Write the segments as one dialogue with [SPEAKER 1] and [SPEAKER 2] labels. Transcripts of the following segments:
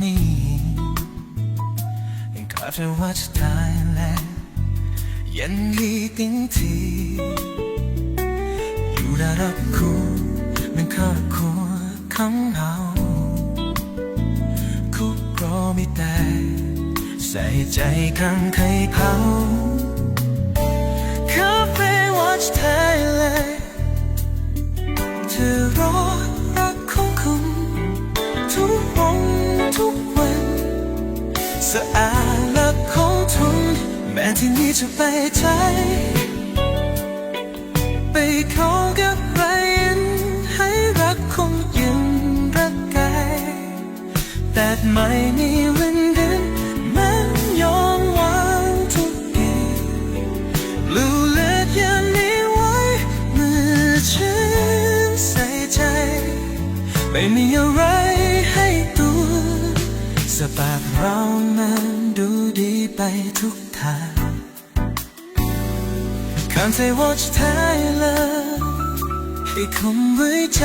[SPEAKER 1] me And after what Thailand ยันลีติงทีอยู่ระดับคู่มันครอบครัวของเราคุกรอมีแต่ใส่ใจข้างใครเขา สะอาดและคงทนแม้ที่นี่จะไปใจไปเขอกับใครให้รักคงยังรักกายแต่ไม่มีวันเดินมันยอมวางทุกอย่างรู้เลือดยันนี้ไว้เมื่อฉันใส่ใจ ไม่มีอะไร สภาพเรามันดูดีไปทุกทาง Can't say watch Thailand ให้คมไว้ใจ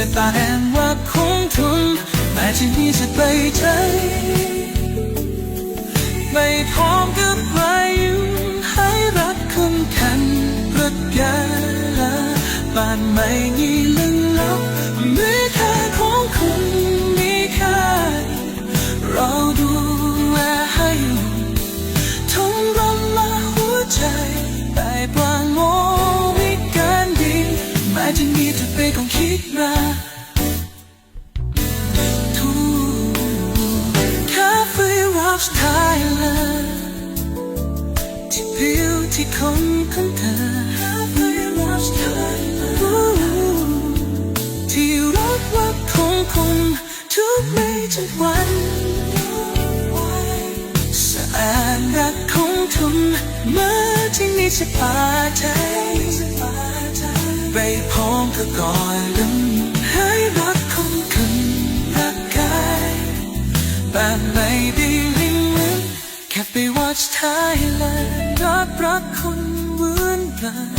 [SPEAKER 1] สายตาแอนว่าคงทุ่มแม้ที่นี่จะไปใจไม่พร้อมกับใครอยู่ให้รักคุ้มคันรักกันบ้านไม่มีลึง ผิวที่คงของเธอคาเฟ่รักไทยแลนด์ที่รักว่าคงคงทุกไม่จนวันสะอาดรักของทุนเมื่อที่นี่จะพาใจไปพร้อมกับกอดลืมให้รักของคุณรักกายบ้านไม่ได้ลิงลืมแค่ไป watch Thailand รักรักคุณเหมือนกัน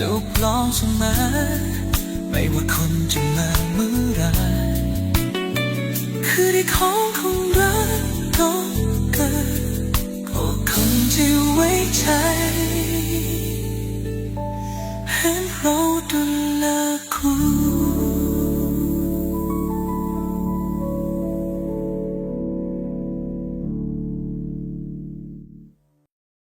[SPEAKER 1] ลูกลองสมาไม่ว่าคนจะมาเมื่อไรคือได้ของของรักน้องกันก็คงจะไว้ใจให้เราดูแลคุณ